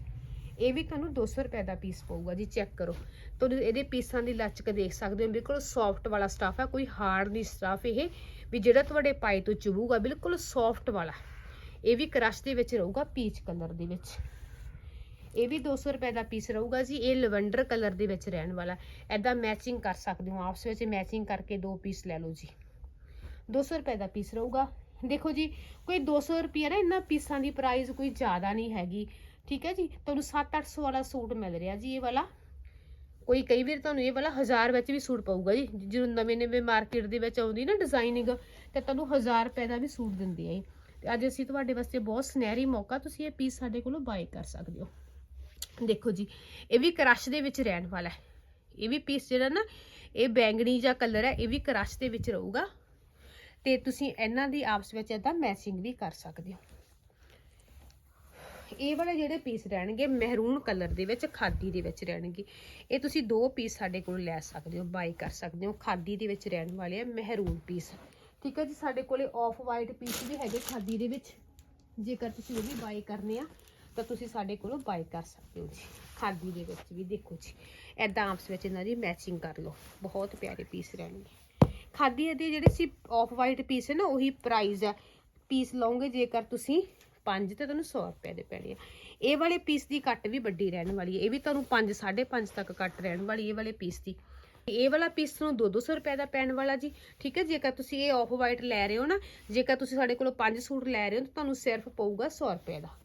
ਇਹ ਵੀ ਤੁਹਾਨੂੰ 200 ਰੁਪਏ ਦਾ ਪੀਸ ਪਊਗਾ ਜੀ ਚੈੱਕ ਕਰੋ। ਤੁਹਾਨੂੰ ਇਹਦੇ ਪੀਸਾਂ ਦੀ ਲਚਕ ਦੇਖ ਸਕਦੇ ਹੋ, ਬਿਲਕੁਲ ਸੌਫਟ ਵਾਲਾ ਸਟਾਫ ਹੈ, ਕੋਈ ਹਾਰਡ ਨਹੀਂ ਸਟਾਫ ਇਹ। ਵੀ ਜਿਹੜਾ ਤੁਹਾਡੇ ਪਾਏ ਤੋਂ ਚੁਭੂਗਾ ਬਿਲਕੁਲ ਸੌਫਟ ਵਾਲਾ। ਇਹ ਵੀ ਕ੍ਰਸ਼ ਦੇ ਵਿੱਚ ਰਹੂਗਾ ਪੀਚ ਕਲਰ ਦੇ ਵਿੱਚ। ਇਹ ਵੀ 200 ਰੁਪਏ ਦਾ ਪੀਸ ਰਹੂਗਾ ਜੀ, ਇਹ ਲਵੈਂਡਰ ਕਲਰ ਦੇ ਵਿੱਚ ਰਹਿਣ ਵਾਲਾ। ਐਦਾਂ ਮੈਚਿੰਗ ਕਰ ਸਕਦੇ ਹੋ ਆਪਸ ਵਿੱਚ ਮੈਚਿੰਗ ਕਰਕੇ ਦੋ ਪੀਸ ਲੈ ਲਓ ਜੀ। 200 ਰੁਪਏ ਦਾ ਪੀਸ ਰਹੂਗਾ। ਦੇਖੋ ਜੀ, ਕੋਈ 200 ਰੁਪਏ ਨਾ ਇਹਨਾਂ ਪੀਸਾਂ ਦੀ ਪ੍ਰਾਈਸ ਕੋਈ ਜ਼ਿਆਦਾ ਨਹੀਂ ਹੈਗੀ। ਠੀਕ ਹੈ ਜੀ, ਤੁਹਾਨੂੰ 7-800 ਵਾਲਾ ਸੂਟ ਮਿਲ ਰਿਹਾ ਜੀ ਇਹ ਵਾਲਾ। ਕੋਈ ਕਈ ਵਾਰ ਤੁਹਾਨੂੰ ਇਹ ਵਾਲਾ 1000 ਵਿੱਚ ਵੀ ਸੂਟ ਪਊਗਾ ਜੀ। ਜਦੋਂ ਨਵੇਂ ਨਵੇਂ ਮਾਰਕੀਟ ਦੇ ਵਿੱਚ ਆਉਂਦੀ ਨਾ ਡਿਜ਼ਾਈਨਿੰਗ ਤੇ ਤੁਹਾਨੂੰ 1000 ਰੁਪਏ ਦਾ ਵੀ ਸੂਟ ਦਿੰਦੀ ਹੈ ਇਹ। ਤੇ ਅੱਜ ਅਸੀਂ ਤੁਹਾਡੇ ਵਾਸਤੇ ਬਹੁਤ ਸੁਨਹਿਰੀ ਮੌਕਾ, ਤੁਸੀਂ ਇਹ ਪੀਸ ਸਾਡੇ ਕੋਲੋਂ ਬਾਈ ਕਰ ਸਕਦੇ ਹੋ। ਦੇਖੋ ਜੀ, ਇਹ ਵੀ ਕ੍ਰਸ਼ ਦੇ ਵਿੱਚ ਰਹਿਣ ਵਾਲਾ ਹੈ। ਇਹ ਵੀ ਪੀਸ ਜਿਹੜਾ ਨਾ, ਇਹ ਬੈਂਗਣੀ ਜਾਂ ਕਲਰ ਹੈ, ਇਹ ਵੀ ਕ੍ਰਸ਼ ਦੇ ਵਿੱਚ ਰਹੂਗਾ। ਤੇ ਤੁਸੀਂ ਇਹਨਾਂ ਦੀ ਆਪਸ ਵਿੱਚ ਇਦਾਂ ਮੈਚਿੰਗ ਵੀ ਕਰ ਸਕਦੇ ਹੋ। ਇਹ ਵਾਲੇ ਜਿਹੜੇ ਪੀਸ ਰਹਿਣਗੇ ਮਹਿਰੂਨ ਕਲਰ ਦੇ ਵਿੱਚ, ਖਾਦੀ ਦੇ ਵਿੱਚ ਰਹਿਣਗੇ। ਇਹ ਤੁਸੀਂ ਦੋ ਪੀਸ ਸਾਡੇ ਕੋਲ ਲੈ ਸਕਦੇ ਹੋ ਬਾਈ ਕਰ ਸਕਦੇ ਹੋ। ਖਾਦੀ ਦੇ ਵਿੱਚ ਰਹਿਣ ਵਾਲੇ ਆ ਮਹਿਰੂਨ ਪੀਸ ਠੀਕ ਹੈ ਜੀ, ਸਾਡੇ ਕੋਲੇ ਆਫ ਵਾਈਟ ਪੀਸ ਵੀ ਹੈਗੇ ਖਾਦੀ ਦੇ ਵਿੱਚ। ਜੇਕਰ ਤੁਸੀਂ ਉਹ ਵੀ ਬਾਈ ਕਰਨੇ ਆ ਤਾਂ ਤੁਸੀਂ ਸਾਡੇ ਕੋਲੋਂ ਬਾਈ ਕਰ ਸਕਦੇ ਹੋ ਜੀ। ਖਾਦੀ ਦੇ ਵਿੱਚ ਵੀ ਦੇਖੋ ਜੀ। ਐਦਾਂ ਆਪਸ ਵਿੱਚ ਇਹਨਾਂ ਦੀ ਮੈਚਿੰਗ ਕਰ ਲਓ। ਬਹੁਤ ਪਿਆਰੇ ਪੀਸ ਰਹਿਣਗੇ। ਖਾਦੀ ਦੇ ਜਿਹੜੇ ਸੀ ਆਫ ਵਾਈਟ ਪੀਸ ਹੈ ਨਾ, ਉਹੀ ਪ੍ਰਾਈਸ ਹੈ। ਪੀਸ ਲਓਗੇ, ਜੇਕਰ ਤੁਸੀਂ ਪੰਜ, ਤਾਂ ਤੁਹਾਨੂੰ 100 ਰੁਪਏ ਦੇ ਪੈਣੇ ਆ। ਇਹ ਵਾਲੇ ਪੀਸ ਦੀ ਕੱਟ ਵੀ ਵੱਡੀ ਰਹਿਣ ਵਾਲੀ ਹੈ। ਇਹ ਵੀ ਤੁਹਾਨੂੰ 5 5.5 ਤੱਕ ਕੱਟ ਰਹਿਣ ਵਾਲੀ ਇਹ ਵਾਲੇ ਪੀਸ ਦੀ। ਇਹ ਵਾਲਾ ਪੀਸ ਤੁਹਾਨੂੰ 2-200 ਰੁਪਏ ਦਾ ਪੈਣ ਵਾਲਾ ਜੀ। ਠੀਕ ਹੈ, ਜੇਕਰ ਤੁਸੀਂ ਇਹ ਆਫ ਵਾਈਟ ਲੈ ਰਹੇ ਹੋ ਨਾ, ਜੇਕਰ ਤੁਸੀਂ ਸਾਡੇ ਕੋਲੋਂ 5 ਸੂਟ ਲੈ ਰਹੇ ਹੋ, ਤਾਂ ਤੁਹਾਨੂੰ ਸਿਰਫ ਪਊਗਾ 100 ਰੁਪਏ ਦਾ।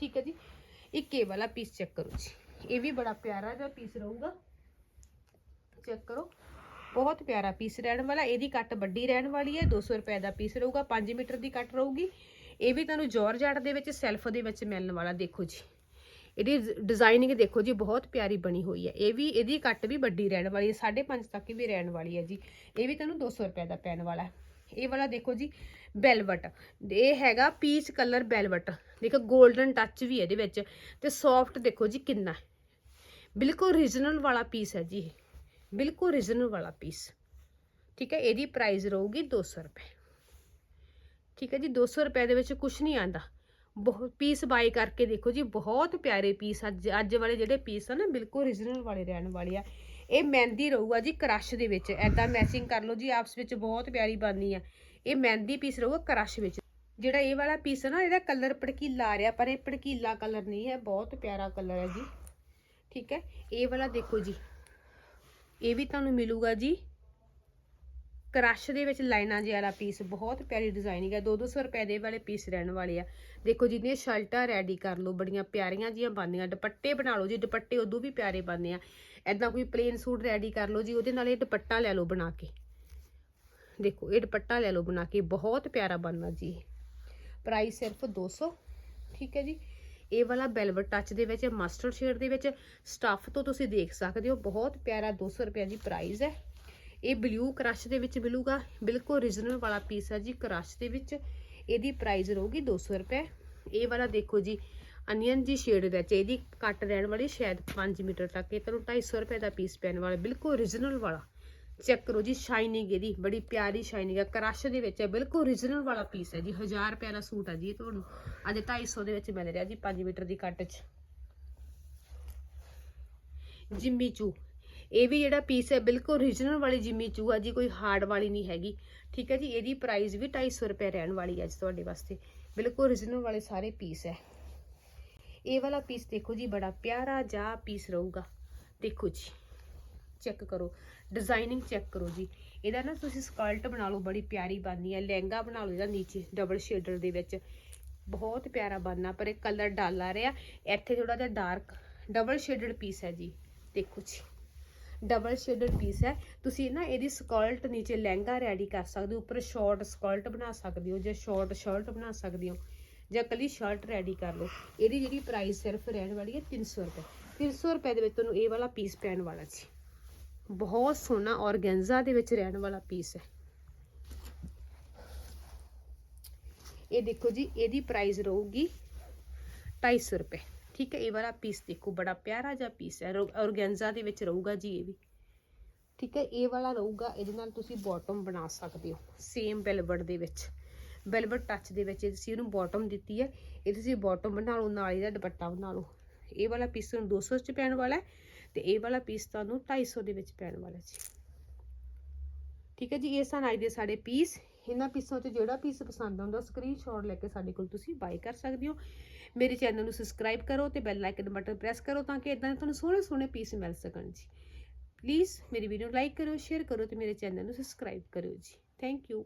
ਠੀਕ ਹੈ ਜੀ। ਇੱਕ ਇਹ ਵਾਲਾ ਪੀਸ ਚੈੱਕ ਕਰੋ ਜੀ। ਇਹ ਵੀ ਬੜਾ ਪਿਆਰਾ ਜਿਹਾ ਪੀਸ ਰਹੂਗਾ। ਚੈੱਕ ਕਰੋ। ਬਹੁਤ ਪਿਆਰਾ ਪੀਸ ਰਹਿਣ ਵਾਲਾ। ਇਹਦੀ ਕੱਟ ਵੱਡੀ ਰਹਿਣ ਵਾਲੀ ਹੈ। 200 ਰੁਪਏ ਦਾ ਪੀਸ ਰਹੂਗਾ। 5 ਮੀਟਰ ਦੀ ਕੱਟ ਰਹੂਗੀ। ਇਹ ਵੀ ਤੁਹਾਨੂੰ ਜਾਰਜਟ ਦੇ ਵਿੱਚ, ਸੈਲਫ ਦੇ ਵਿੱਚ ਮਿਲਣ ਵਾਲਾ, ਦੇਖੋ ਜੀ। ਇਹਦੀ ਡਿਜ਼ਾਈਨਿੰਗ ਦੇਖੋ ਜੀ, ਬਹੁਤ ਪਿਆਰੀ ਬਣੀ ਹੋਈ ਹੈ। ਇਹ ਵੀ, ਇਹਦੀ ਕੱਟ ਵੀ ਵੱਡੀ ਰਹਿਣ ਵਾਲੀ ਹੈ। 5.5 ਤੱਕ ਵੀ ਰਹਿਣ ਵਾਲੀ ਹੈ ਜੀ। ਇਹ ਵੀ ਤੁਹਾਨੂੰ 200 ਰੁਪਏ ਦਾ ਪੈਣ ਵਾਲਾ ਹੈ। ਇਹ ਵਾਲਾ ਦੇਖੋ ਜੀ ਬੈਲਵਟ ਇਹ ਹੈਗਾ ਪੀਚ ਕਲਰ ਬੈਲਵਟ ਦੇਖੋ 골ਡਨ ਟੱਚ ਵੀ ਇਹਦੇ ਵਿੱਚ। ਤੇ ਸੌਫਟ ਦੇਖੋ ਜੀ ਕਿੰਨਾ ਬਿਲਕੁਲ ਰੀਜਨਲ ਵਾਲਾ ਪੀਸ ਹੈ ਜੀ ਇਹ। ਬਿਲਕੁਲ ਰੀਜਨਲ ਵਾਲਾ ਪੀਸ ਠੀਕ ਹੈ, ਇਹਦੀ ਪ੍ਰਾਈਸ ਰਹੂਗੀ 200 ਰੁਪਏ। ਠੀਕ ਹੈ ਜੀ 200 ਰੁਪਏ ਦੇ ਵਿੱਚ ਕੁਝ ਨਹੀਂ ਆਂਦਾ ਬਹੁਤ ਪੀਸ ਬਾਈ ਕਰਕੇ ਦੇਖੋ ਜੀ, ਬਹੁਤ ਪਿਆਰੇ ਪੀਸ ਅੱਜ ਅੱਜ ਵਾਲੇ ਜਿਹੜੇ ਪੀਸ ਆ ਨਾ, ਬਿਲਕੁਲ origignal ਵਾਲੇ ਰਹਿਣ ਵਾਲੇ ਆ। ਇਹ ਮਹਿੰਦੀ ਰਹੂਗਾ ਜੀ ਕ੍ਰਸ਼ ਦੇ ਵਿੱਚ। ਐਦਾਂ ਮੈਚਿੰਗ ਕਰ ਲਓ ਜੀ, ਆਪਸ ਵਿੱਚ ਬਹੁਤ ਪਿਆਰੀ ਬਣਨੀ ਆ। ਇਹ ਮਹਿੰਦੀ ਪੀਸ ਰਹੂਗਾ ਕ੍ਰਸ਼ ਵਿੱਚ। ਜਿਹੜਾ ਇਹ ਵਾਲਾ ਪੀਸ ਹੈ ਨਾ, ਇਹਦਾ ਕਲਰ ਪੜਕੀਲਾ ਆ ਰਿਹਾ, ਪਰ ਇਹ ਪੜਕੀਲਾ ਕਲਰ ਨਹੀਂ ਹੈ, ਬਹੁਤ ਪਿਆਰਾ ਕਲਰ ਹੈ ਜੀ। ਠੀਕ ਹੈ? ਇਹ ਵਾਲਾ ਦੇਖੋ ਜੀ। ਇਹ ਵੀ ਤੁਹਾਨੂੰ ਮਿਲੂਗਾ ਜੀ। ਕ੍ਰਸ਼ ਦੇ ਵਿੱਚ ਲਾਈਨਾਂ ਜਿਹਾ ਵਾਲਾ ਪੀਸ ਬਹੁਤ ਪਿਆਰੀ ਡਿਜ਼ਾਈਨਿੰਗ ਹੈ 2-200 ਰੁਪਏ ਦੇ ਵਾਲੇ ਪੀਸ ਰਹਿਣ ਵਾਲੇ ਆ। ਦੇਖੋ ਜਿੰਨੀਆਂ ਸ਼ਰਟਾਂ ਰੈਡੀ ਕਰ ਲਓ, ਬੜੀਆਂ ਪਿਆਰੀਆਂ ਜੀਆਂ ਬਣਦੀਆਂ। ਦੁਪੱਟੇ ਬਣਾ ਲਓ ਜੀ, ਦੁਪੱਟੇ ਉਦੋਂ ਵੀ ਪਿਆਰੇ ਬਣਦੇ ਆ। ਐਦਾਂ ਕੋਈ ਪਲੇਨ ਸੂਟ ਰੈਡੀ ਕਰ ਲਓ ਜੀ, ਉਹਦੇ ਨਾਲ ਇਹ ਦੁਪੱਟਾ ਲੈ ਲਓ ਬਣਾ ਕੇ। ਦੇਖੋ, ਇਹ ਦੁਪੱਟਾ ਲੈ ਲਓ ਬਣਾ ਕੇ, ਬਹੁਤ ਪਿਆਰਾ ਬਣਨਾ ਜੀ ਪ੍ਰਾਈਸ ਸਿਰਫ 200 ਠੀਕ ਹੈ ਜੀ। ਇਹ ਵਾਲਾ ਵੈਲਵਟ ਟੱਚ ਦੇ ਵਿੱਚ ਮਸਟਰਡ ਸ਼ੇਡ ਦੇ ਵਿੱਚ ਸਟੱਫ ਤੋਂ ਤੁਸੀਂ ਦੇਖ ਸਕਦੇ ਹੋ, ਬਹੁਤ ਪਿਆਰਾ 200 ਰੁਪਏ ਦੀ ਪ੍ਰਾਈਸ ਹੈ। ਇਹ ਬਲੂ ਕ੍ਰਸ਼ ਦੇ ਵਿੱਚ ਮਿਲੂਗਾ। ਬਿਲਕੁਲ ਰੀਜਨਲ ਵਾਲਾ ਪੀਸ ਹੈ ਜੀ ਕ੍ਰਸ਼ ਦੇ ਵਿੱਚ। ਇਹਦੀ ਪ੍ਰਾਈਸ ਰਹੂਗੀ 200 ਰੁਪਏ। ਇਹ ਵਾਲਾ ਦੇਖੋ ਜੀ ਅਨੀਅਨ ਜੀ ਸ਼ੇਡ ਵਿੱਚ। ਇਹਦੀ ਕੱਟ ਰਹਿਣ ਵਾਲੀ ਸ਼ਾਇਦ 5 ਮੀਟਰ ਤੱਕ। ਇਹ ਤੁਹਾਨੂੰ 250 ਰੁਪਏ ਦਾ ਪੀਸ ਪੈਣ ਵਾਲਾ। ਬਿਲਕੁਲ origignal ਵਾਲਾ। ਚੈੱਕ ਕਰੋ ਜੀ ਸ਼ਾਈਨਿੰਗ ਇਹਦੀ। ਬੜੀ ਪਿਆਰੀ ਸ਼ਾਈਨਿੰਗ ਹੈ ਕ੍ਰਸ਼ ਦੇ ਵਿੱਚ ਹੈ ਬਿਲਕੁਲ origignal ਵਾਲਾ ਪੀਸ ਹੈ ਜੀ। 1000 ਰੁਪਏ ਦਾ ਸੂਟ ਹੈ ਜੀ ਇਹ ਤੁਹਾਨੂੰ। ਅੱਜ 250 ਦੇ ਵਿੱਚ ਮਿਲ ਰਿਹਾ ਜੀ 5 ਮੀਟਰ ਦੀ ਕੱਟ 'ਚ। ਜਿੰਮੀ ਚੂ। ਇਹ ਵੀ ਜਿਹੜਾ ਪੀਸ ਹੈ, ਬਿਲਕੁਲ origignal ਵਾਲੀ ਜਿੰਮੀ ਚੂ ਆ ਜੀ, ਕੋਈ ਹਾਰਡ ਵਾਲੀ ਨਹੀਂ ਹੈਗੀ। ਠੀਕ ਹੈ ਜੀ, ਇਹਦੀ ਪ੍ਰਾਈਸ ਵੀ 250 ਰੁਪਏ ਰਹਿਣ ਵਾਲੀ ਹੈ ਜੀ ਤੁਹਾਡੇ ਵਾਸਤੇ। ਬਿਲਕੁਲ origignal ਵਾਲੇ ਸਾਰੇ ਪੀਸ ਹੈ। ਇਹ ਵਾਲਾ ਪੀਸ ਦੇਖੋ ਜੀ, ਬੜਾ ਪਿਆਰਾ ਜਾ ਪੀਸ ਰਹੂਗਾ। ਦੇਖੋ ਜੀ ਚੈੱਕ ਕਰੋ। ਡਿਜ਼ਾਈਨਿੰਗ ਚੈੱਕ ਕਰੋ ਜੀ। ਇਹਦਾ ਨਾ ਤੁਸੀਂ ਸਕਰਟ ਬਣਾ ਲਓ, ਬੜੀ ਪਿਆਰੀ ਬਣਨੀ ਹੈ। ਲਹਿੰਗਾ ਬਣਾ ਲਓ ਇਹਦਾ ਨੀਚੇ ਡਬਲ ਸ਼ੇਡਰ ਦੇ ਵਿੱਚ। ਬਹੁਤ ਪਿਆਰਾ ਬਣਨਾ, ਪਰ ਇਹ ਕਲਰ ਡਲ ਆ ਰਿਹਾ। ਇੱਥੇ ਥੋੜਾ ਜਿਹਾ ਡਾਰਕ ਡਬਲ ਸ਼ੇਡਡ ਪੀਸ ਹੈ ਜੀ। ਦੇਖੋ ਜੀ। ਡਬਲ ਸ਼ੇਡਡ ਪੀਸ ਹੈ। ਤੁਸੀਂ ਨਾ ਇਹਦੀ ਸਕਰਟ ਨੀਚੇ ਲਹਿੰਗਾ ਰੈਡੀ ਕਰ ਸਕਦੇ ਹੋ, ਉੱਪਰ ਸ਼ਾਰਟ ਸਕਰਟ ਬਣਾ ਸਕਦੇ ਹੋ ਜਾਂ ਸ਼ਾਰਟ ਸ਼ਰਟ ਬਣਾ ਸਕਦੇ ਹੋ ਜਾਂ ਕੱਲੀ ਸ਼ਰਟ ਰੈਡੀ ਕਰ ਲਓ। ਇਹਦੀ ਜਿਹੜੀ ਪ੍ਰਾਈਸ ਸਿਰਫ ਰਹਿਣ ਵਾਲੀ ਹੈ 300 ਰੁਪਏ। 300 ਰੁਪਏ ਦੇ ਵਿੱਚ ਤੁਹਾਨੂੰ ਇਹ ਵਾਲਾ ਪੀਸ ਪੈਣ ਵਾਲਾ ਜੀ। ਬਹੁਤ ਸੋਹਣਾ ਔਰਗੈਂਜ਼ਾ ਦੇ ਵਿੱਚ ਰਹਿਣ ਵਾਲਾ ਪੀਸ ਹੈ। ਇਹ ਦੇਖੋ ਜੀ, ਇਹਦੀ ਪ੍ਰਾਈਸ ਰਹੂਗੀ 250 ਰੁਪਏ। ਠੀਕ ਹੈ, ਇਹ ਵਾਲਾ ਪੀਸ ਦੇਖੋ, ਬੜਾ ਪਿਆਰਾ ਜਿਹਾ ਪੀਸ ਹੈ। ਔਰਗੈਂਜ਼ਾ ਦੇ ਵਿੱਚ ਰਹੂਗਾ ਜੀ ਇਹ ਵੀ। ਠੀਕ ਹੈ, ਇਹ ਵਾਲਾ ਰਹੂਗਾ, ਇਹਦੇ ਨਾਲ ਤੁਸੀਂ ਬਾਟਮ ਬਣਾ ਸਕਦੇ ਹੋ ਸੇਮ ਵੈਲਵਟ ਦੇ ਵਿੱਚ। ਵੈਲਵਟ ਟੱਚ ਦੇ ਵਿੱਚ ਤੁਸੀਂ ਇਹਨੂੰ ਬਾਟਮ ਦਿੱਤੀ ਹੈ, ਇਹ ਤੁਸੀਂ ਬਾਟਮ ਬਣਾ ਲਓ, ਨਾਲ ਇਹਦਾ ਦੁਪੱਟਾ ਬਣਾ ਲਓ। ਇਹ ਵਾਲਾ ਪੀਸ ਤੁਹਾਨੂੰ 200 ਚ ਪੈਣ ਵਾਲਾ ਹੈ ਤੇ ਇਹ ਵਾਲਾ ਪੀਸ ਤੁਹਾਨੂੰ 250 ਦੇ ਵਿੱਚ ਪੈਣ ਵਾਲਾ ਜੀ। ਠੀਕ ਹੈ ਜੀ, ਇਹ ਸਨ ਅੱਜ ਦੇ ਸਾਡੇ ਪੀਸ ਇਹਨਾਂ ਪੀਸਾਂ 'ਚ ਜਿਹੜਾ ਪੀਸ ਪਸੰਦ ਆਉਂਦਾ ਸਕਰੀਨਸ਼ਾਟ ਲੈ ਕੇ ਸਾਡੇ ਕੋਲ ਤੁਸੀਂ ਬਾਈ ਕਰ ਸਕਦੇ ਹੋ। ਮੇਰੇ ਚੈਨਲ ਨੂੰ ਸਬਸਕ੍ਰਾਈਬ ਕਰੋ ਤੇ ਬੈਲ ਆਈਕਨ ਬਟਨ ਪ੍ਰੈਸ ਕਰੋ ਤਾਂ ਕਿ ਇਦਾਂ ਤੁਹਾਨੂੰ ਸੋਹਣੇ ਸੋਹਣੇ ਪੀਸ ਮਿਲ ਸਕਣ ਜੀ। ਪਲੀਜ਼ ਮੇਰੀ ਵੀਡੀਓ ਲਾਈਕ ਕਰੋ ਸ਼ੇਅਰ ਕਰੋ ਤੇ ਮੇਰੇ ਚੈਨਲ ਨੂੰ ਸਬਸਕ੍ਰਾਈਬ ਕਰੋ ਜੀ। Thank you